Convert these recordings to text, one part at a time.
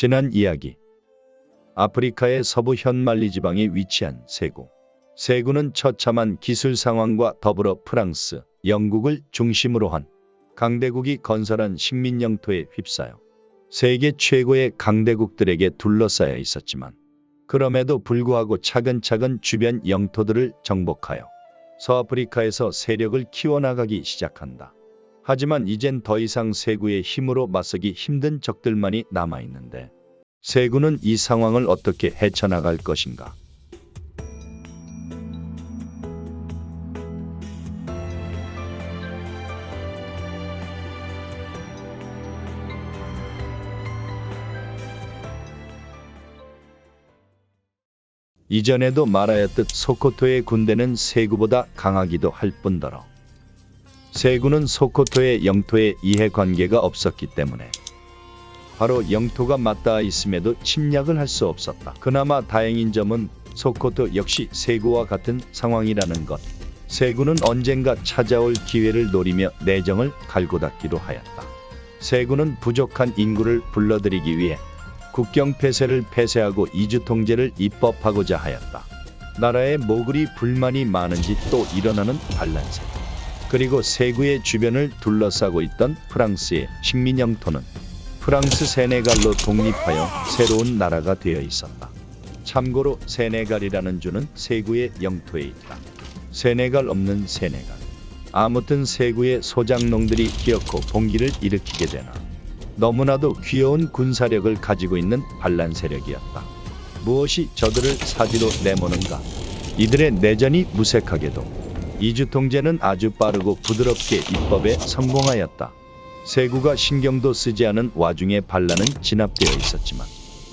지난 이야기 아프리카의 서부 현말리 지방에 위치한 세구. 세구는 처참한 기술 상황과 더불어 프랑스, 영국을 중심으로 한 강대국이 건설한 식민 영토에 휩싸여 세계 최고의 강대국들에게 둘러싸여 있었지만 그럼에도 불구하고 차근차근 주변 영토들을 정복하여 서아프리카에서 세력을 키워나가기 시작한다. 하지만 이젠 더 이상 세구의 힘으로 맞서기 힘든 적들만이 남아있는데 세구는 이 상황을 어떻게 헤쳐나갈 것인가? 이전에도 말하였듯 소코토의 군대는 세구보다 강하기도 할 뿐더러 세구는 소코토의 영토에 이해관계가 없었기 때문에 바로 영토가 맞닿아 있음에도 침략을 할 수 없었다. 그나마 다행인 점은 소코토 역시 세구와 같은 상황이라는 것. 세구는 언젠가 찾아올 기회를 노리며 내정을 갈고 닦기로 하였다. 세구는 부족한 인구를 불러들이기 위해 국경 폐쇄를 폐쇄하고 이주 통제를 입법하고자 하였다. 나라의 모글이 불만이 많은지 또 일어나는 반란세. 그리고 세구의 주변을 둘러싸고 있던 프랑스의 식민 영토는 프랑스 세네갈로 독립하여 새로운 나라가 되어 있었다. 참고로 세네갈이라는 주는 세구의 영토에 있다. 세네갈 없는 세네갈. 아무튼 세구의 소장농들이 기어코 봉기를 일으키게 되나 너무나도 귀여운 군사력을 가지고 있는 반란 세력이었다. 무엇이 저들을 사지로 내모는가? 이들의 내전이 무색하게도 이주 통제는 아주 빠르고 부드럽게 입법에 성공하였다. 세구가 신경도 쓰지 않은 와중에 반란은 진압되어 있었지만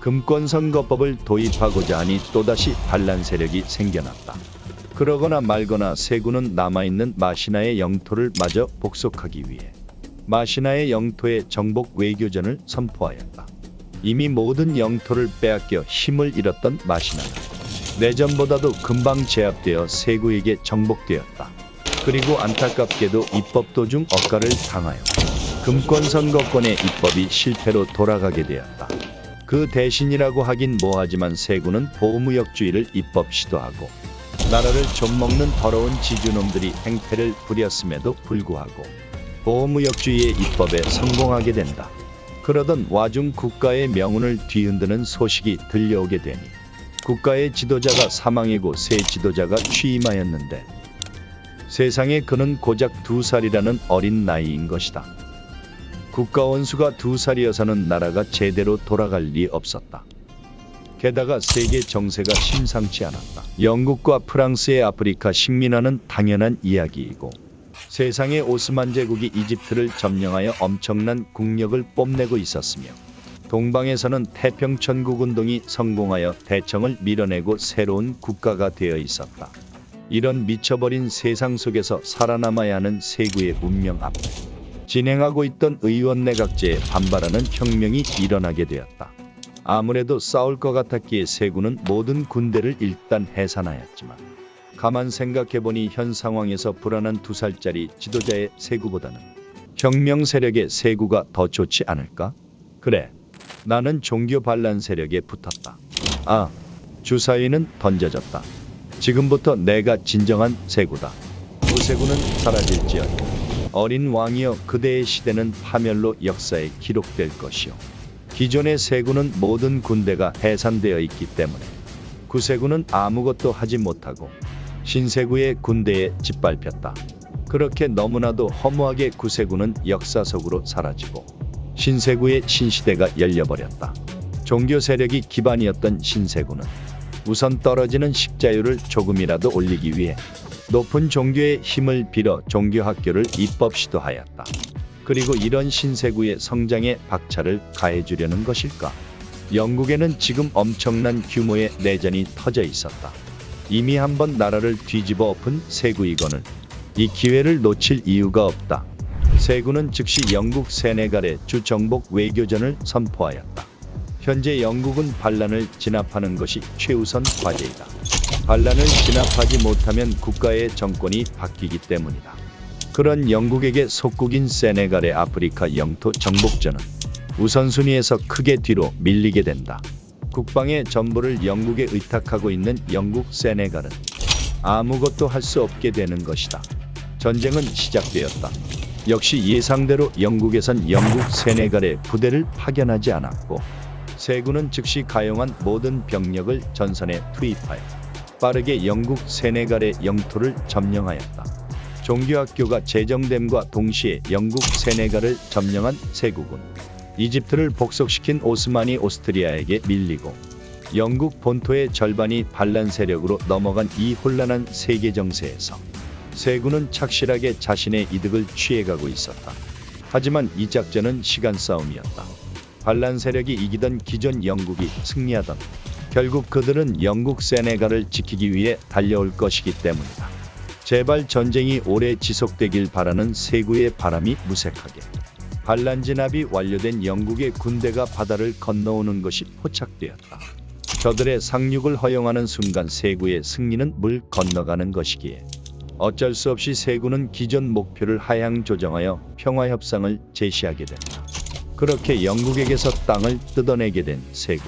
금권 선거법을 도입하고자 하니 또다시 반란 세력이 생겨났다. 그러거나 말거나 세구는 남아있는 마시나의 영토를 마저 복속하기 위해 마시나의 영토의 정복 외교전을 선포하였다. 이미 모든 영토를 빼앗겨 힘을 잃었던 마시나는 내전보다도 금방 제압되어 세구에게 정복되었다. 그리고 안타깝게도 입법 도중 억가를 당하여 금권 선거권의 입법이 실패로 돌아가게 되었다. 그 대신이라고 하긴 뭐하지만 세구는 보호무역주의를 입법 시도하고 나라를 좀먹는 더러운 지주놈들이 행패를 부렸음에도 불구하고 보호무역주의의 입법에 성공하게 된다. 그러던 와중 국가의 명운을 뒤흔드는 소식이 들려오게 되니 국가의 지도자가 사망이고 새 지도자가 취임하였는데 세상에 그는 고작 두 살이라는 어린 나이인 것이다. 국가 원수가 두 살이어서는 나라가 제대로 돌아갈 리 없었다. 게다가 세계 정세가 심상치 않았다. 영국과 프랑스의 아프리카 식민화는 당연한 이야기이고 세상의 오스만 제국이 이집트를 점령하여 엄청난 국력을 뽐내고 있었으며 동방에서는 태평천국 운동이 성공하여 대청을 밀어내고 새로운 국가가 되어 있었다. 이런 미쳐버린 세상 속에서 살아남아야 하는 세구의 운명 앞에 진행하고 있던 의원 내각제에 반발하는 혁명이 일어나게 되었다. 아무래도 싸울 것 같았기에 세구는 모든 군대를 일단 해산하였지만 가만 생각해보니 현 상황에서 불안한 두 살짜리 지도자의 세구보다는 혁명 세력의 세구가 더 좋지 않을까? 그래, 나는 종교 반란 세력에 붙었다. 아, 주사위는 던져졌다. 지금부터 내가 진정한 세구다. 우세구는 사라질지어다. 어린 왕이여 그대의 시대는 파멸로 역사에 기록될 것이요. 기존의 세구는 모든 군대가 해산되어 있기 때문에 구세구는 아무것도 하지 못하고 신세구의 군대에 짓밟혔다. 그렇게 너무나도 허무하게 구세구는 역사 속으로 사라지고 신세구의 신시대가 열려버렸다. 종교 세력이 기반이었던 신세구는 우선 떨어지는 식자율을 조금이라도 올리기 위해 높은 종교의 힘을 빌어 종교 학교를 입법 시도하였다. 그리고 이런 신세구의 성장에 박차를 가해주려는 것일까? 영국에는 지금 엄청난 규모의 내전이 터져 있었다. 이미 한번 나라를 뒤집어 엎은 세구이건을 이 기회를 놓칠 이유가 없다. 세구는 즉시 영국 세네갈의 주정복 외교전을 선포하였다. 현재 영국은 반란을 진압하는 것이 최우선 과제이다. 반란을 진압하지 못하면 국가의 정권이 바뀌기 때문이다. 그런 영국에게 속국인 세네갈의 아프리카 영토 정복전은 우선순위에서 크게 뒤로 밀리게 된다. 국방의 전부를 영국에 의탁하고 있는 영국 세네갈은 아무것도 할 수 없게 되는 것이다. 전쟁은 시작되었다. 역시 예상대로 영국에선 영국 세네갈에 부대를 파견하지 않았고 세군은 즉시 가용한 모든 병력을 전선에 투입하여 빠르게 영국 세네갈의 영토를 점령하였다. 종교학교가 제정됨과 동시에 영국 세네갈을 점령한 세국은 이집트를 복속시킨 오스마니 오스트리아에게 밀리고 영국 본토의 절반이 반란 세력으로 넘어간 이 혼란한 세계 정세에서 세군은 착실하게 자신의 이득을 취해가고 있었다. 하지만 이 작전은 시간 싸움이었다. 반란 세력이 이기던 기존 영국이 승리하던 결국 그들은 영국 세네갈을 지키기 위해 달려올 것이기 때문이다. 제발 전쟁이 오래 지속되길 바라는 세구의 바람이 무색하게 반란 진압이 완료된 영국의 군대가 바다를 건너오는 것이 포착되었다. 저들의 상륙을 허용하는 순간 세구의 승리는 물 건너가는 것이기에 어쩔 수 없이 세구는 기존 목표를 하향 조정하여 평화 협상을 제시하게 된다. 그렇게 영국에게서 땅을 뜯어내게 된 세구.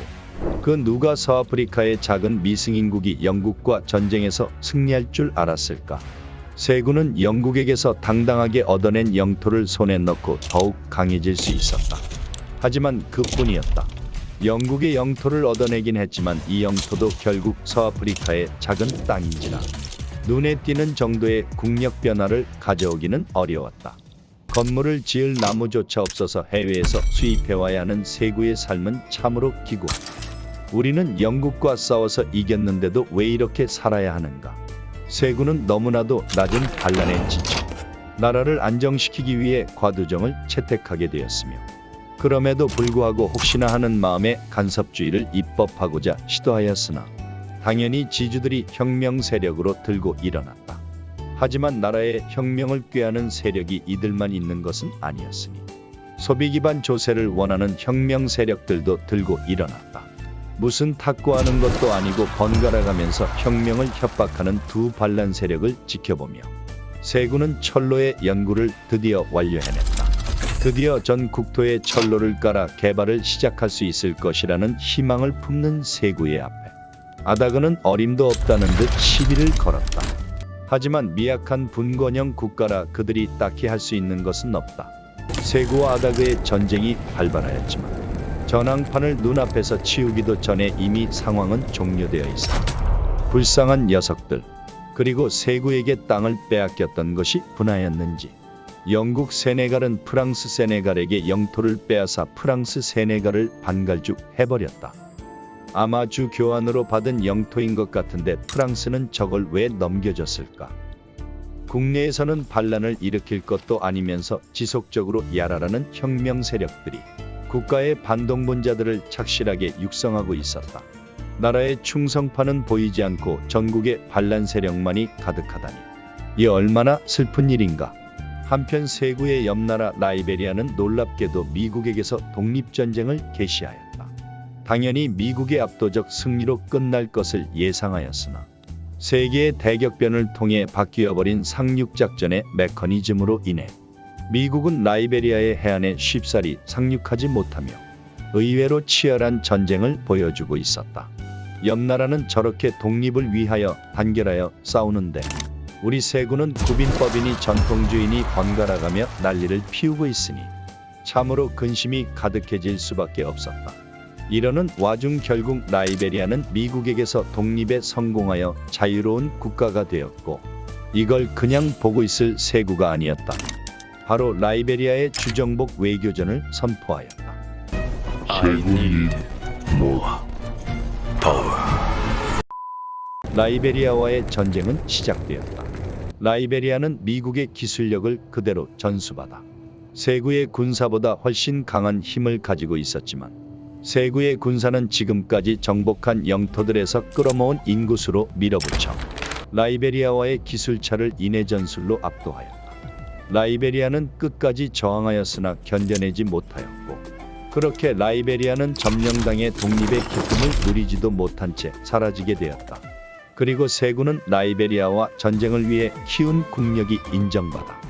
그 누가 서아프리카의 작은 미승인국이 영국과 전쟁에서 승리할 줄 알았을까? 세군은 영국에게서 당당하게 얻어낸 영토를 손에 넣고 더욱 강해질 수 있었다. 하지만 그뿐이었다. 영국의 영토를 얻어내긴 했지만 이 영토도 결국 서아프리카의 작은 땅인지라 눈에 띄는 정도의 국력 변화를 가져오기는 어려웠다. 건물을 지을 나무조차 없어서 해외에서 수입해와야 하는 세구의 삶은 참으로 기구하다. 우리는 영국과 싸워서 이겼는데도 왜 이렇게 살아야 하는가? 세군은 너무나도 낮은 반란에 지쳐 나라를 안정시키기 위해 과두정을 채택하게 되었으며 그럼에도 불구하고 혹시나 하는 마음에 간섭주의를 입법하고자 시도하였으나 당연히 지주들이 혁명 세력으로 들고 일어났다. 하지만 나라의 혁명을 꾀하는 세력이 이들만 있는 것은 아니었으니 소비 기반 조세를 원하는 혁명 세력들도 들고 일어났다. 무슨 탁구하는 것도 아니고 번갈아 가면서 혁명을 협박하는 두 반란 세력을 지켜보며 세군은 철로의 연구를 드디어 완료해냈다. 드디어 전 국토에 철로를 깔아 개발을 시작할 수 있을 것이라는 희망을 품는 세구의 앞에 아다그는 어림도 없다는 듯 시비를 걸었다. 하지만 미약한 분권형 국가라 그들이 딱히 할 수 있는 것은 없다. 세구와 아다그의 전쟁이 발발하였지만 전황판을 눈앞에서 치우기도 전에 이미 상황은 종료되어 있었다. 불쌍한 녀석들. 그리고 세구에게 땅을 빼앗겼던 것이 분하였는지 영국 세네갈은 프랑스 세네갈에게 영토를 빼앗아 프랑스 세네갈을 반갈죽 해버렸다. 아마 주 교환으로 받은 영토인 것 같은데 프랑스는 저걸 왜 넘겨줬을까? 국내에서는 반란을 일으킬 것도 아니면서 지속적으로 야라라는 혁명 세력들이 국가의 반동분자들을 착실하게 육성하고 있었다. 나라의 충성파는 보이지 않고 전국의 반란 세력만이 가득하다니. 이 얼마나 슬픈 일인가. 한편 세구의 옆나라 라이베리아는 놀랍게도 미국에게서 독립전쟁을 개시하였다. 당연히 미국의 압도적 승리로 끝날 것을 예상하였으나 세계의 대격변을 통해 바뀌어버린 상륙작전의 메커니즘으로 인해 미국은 라이베리아의 해안에 쉽사리 상륙하지 못하며 의외로 치열한 전쟁을 보여주고 있었다. 옆 나라는 저렇게 독립을 위하여 단결하여 싸우는데 우리 세군은 구빈법인이 전통주의니 번갈아가며 난리를 피우고 있으니 참으로 근심이 가득해질 수밖에 없었다. 이러는 와중 결국 라이베리아는 미국에게서 독립에 성공하여 자유로운 국가가 되었고 이걸 그냥 보고 있을 세구가 아니었다. 바로 라이베리아의 주정복 외교전을 선포하였다. Need more power. 라이베리아와의 전쟁은 시작되었다. 라이베리아는 미국의 기술력을 그대로 전수받아 세구의 군사보다 훨씬 강한 힘을 가지고 있었지만 세구의 군사는 지금까지 정복한 영토들에서 끌어모은 인구수로 밀어붙여 라이베리아와의 기술차를 인해 전술로 압도하였다. 라이베리아는 끝까지 저항하였으나 견뎌내지 못하였고 그렇게 라이베리아는 점령당의 독립의 기쁨을 누리지도 못한 채 사라지게 되었다. 그리고 세군은 라이베리아와 전쟁을 위해 키운 국력이 인정받아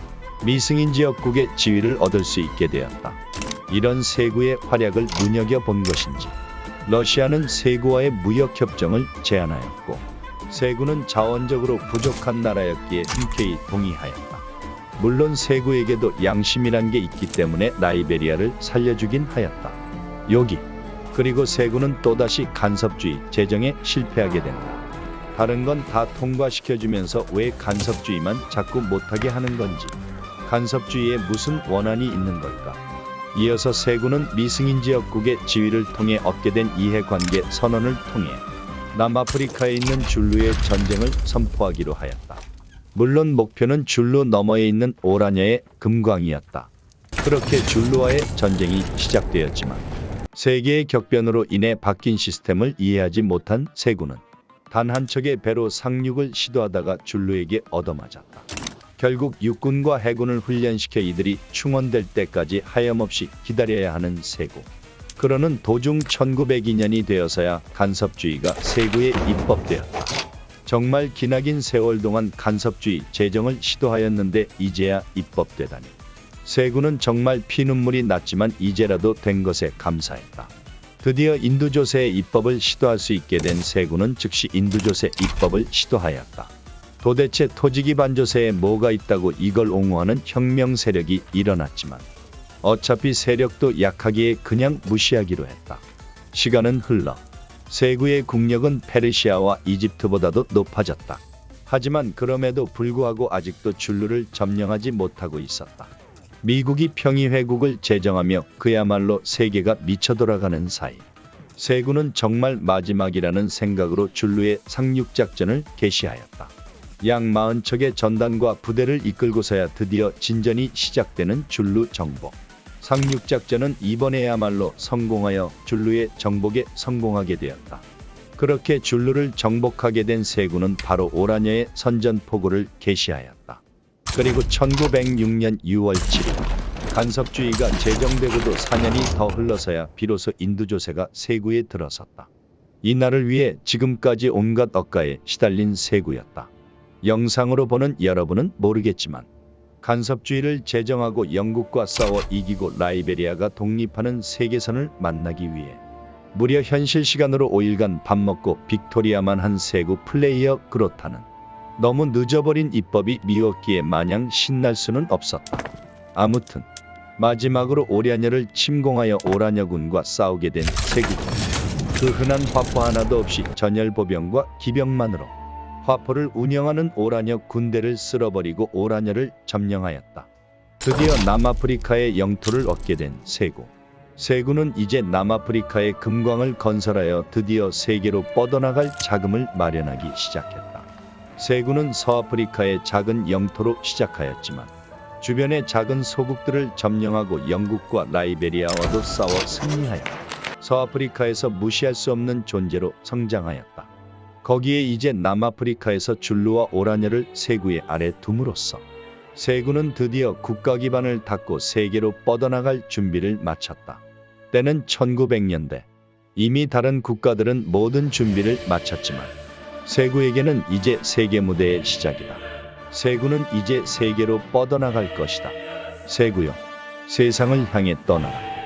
미승인 지역국의 지위를 얻을 수 있게 되었다. 이런 세구의 활약을 눈여겨본 것인지 러시아는 세구와의 무역 협정을 제안하였고 세구는 자원적으로 부족한 나라였기에 흔쾌히 동의하였다. 물론 세구에게도 양심이란 게 있기 때문에 라이베리아를 살려주긴 하였다. 여기 그리고 세구는 또다시 간섭주의 제정에 실패하게 된다. 다른 건 다 통과시켜주면서 왜 간섭주의만 자꾸 못하게 하는 건지 간섭주의에 무슨 원한이 있는 걸까? 이어서 세구는 미승인 지역국의 지위를 통해 얻게 된 이해관계 선언을 통해 남아프리카에 있는 줄루의 전쟁을 선포하기로 하였다. 물론 목표는 줄루 너머에 있는 오라냐의 금광이었다. 그렇게 줄루와의 전쟁이 시작되었지만 세계의 격변으로 인해 바뀐 시스템을 이해하지 못한 세구는 단한 척의 배로 상륙을 시도하다가 줄루에게 얻어맞았다. 결국 육군과 해군을 훈련시켜 이들이 충원될 때까지 하염없이 기다려야 하는 세구. 그러는 도중 1902년이 되어서야 간섭주의가 세구에 입법되었다. 정말 기나긴 세월 동안 간섭주의 제정을 시도하였는데 이제야 입법되다니. 세구는 정말 피눈물이 났지만 이제라도 된 것에 감사했다. 드디어 인두조세의 입법을 시도할 수 있게 된 세구는 즉시 인두조세 입법을 시도하였다. 도대체 토지기 반조세에 뭐가 있다고 이걸 옹호하는 혁명 세력이 일어났지만 어차피 세력도 약하기에 그냥 무시하기로 했다. 시간은 흘러 세구의 국력은 페르시아와 이집트보다도 높아졌다. 하지만 그럼에도 불구하고 아직도 줄루를 점령하지 못하고 있었다. 미국이 평의회국을 제정하며 그야말로 세계가 미쳐 돌아가는 사이 세구는 정말 마지막이라는 생각으로 줄루의 상륙작전을 개시하였다. 약 40척의 전단과 부대를 이끌고서야 드디어 진전이 시작되는 줄루 정복. 상륙작전은 이번에야말로 성공하여 줄루의 정복에 성공하게 되었다. 그렇게 줄루를 정복하게 된 세구는 바로 오라냐의 선전포고를 개시하였다. 그리고 1906년 6월 7일 간섭주의가 제정되고도 4년이 더 흘러서야 비로소 인두조세가 세구에 들어섰다. 이날을 위해 지금까지 온갖 억가에 시달린 세구였다. 영상으로 보는 여러분은 모르겠지만 간섭주의를 제정하고 영국과 싸워 이기고 라이베리아가 독립하는 세계선을 만나기 위해 무려 현실 시간으로 5일간 밥 먹고 빅토리아만 한 세구 플레이어 그로타는 너무 늦어버린 입법이 미웠기에 마냥 신날 수는 없었다. 아무튼 마지막으로 오라녀를 침공하여 오라녀군과 싸우게 된 세구군. 그 흔한 화포 하나도 없이 전열보병과 기병만으로 화포를 운영하는 오라녀 군대를 쓸어버리고 오라녀를 점령하였다. 드디어 남아프리카의 영토를 얻게 된 세구. 세구는 이제 남아프리카의 금광을 건설하여 드디어 세계로 뻗어나갈 자금을 마련하기 시작했다. 세구는 서아프리카의 작은 영토로 시작하였지만 주변의 작은 소국들을 점령하고 영국과 라이베리아와도 싸워 승리하여 서아프리카에서 무시할 수 없는 존재로 성장하였다. 거기에 이제 남아프리카에서 줄루와 오라녀를 세구의 아래 둠으로써 세구는 드디어 국가 기반을 닦고 세계로 뻗어나갈 준비를 마쳤다. 때는 1900년대. 이미 다른 국가들은 모든 준비를 마쳤지만 세구에게는 이제 세계 무대의 시작이다. 세구는 이제 세계로 뻗어나갈 것이다. 세구여, 세상을 향해 떠나라.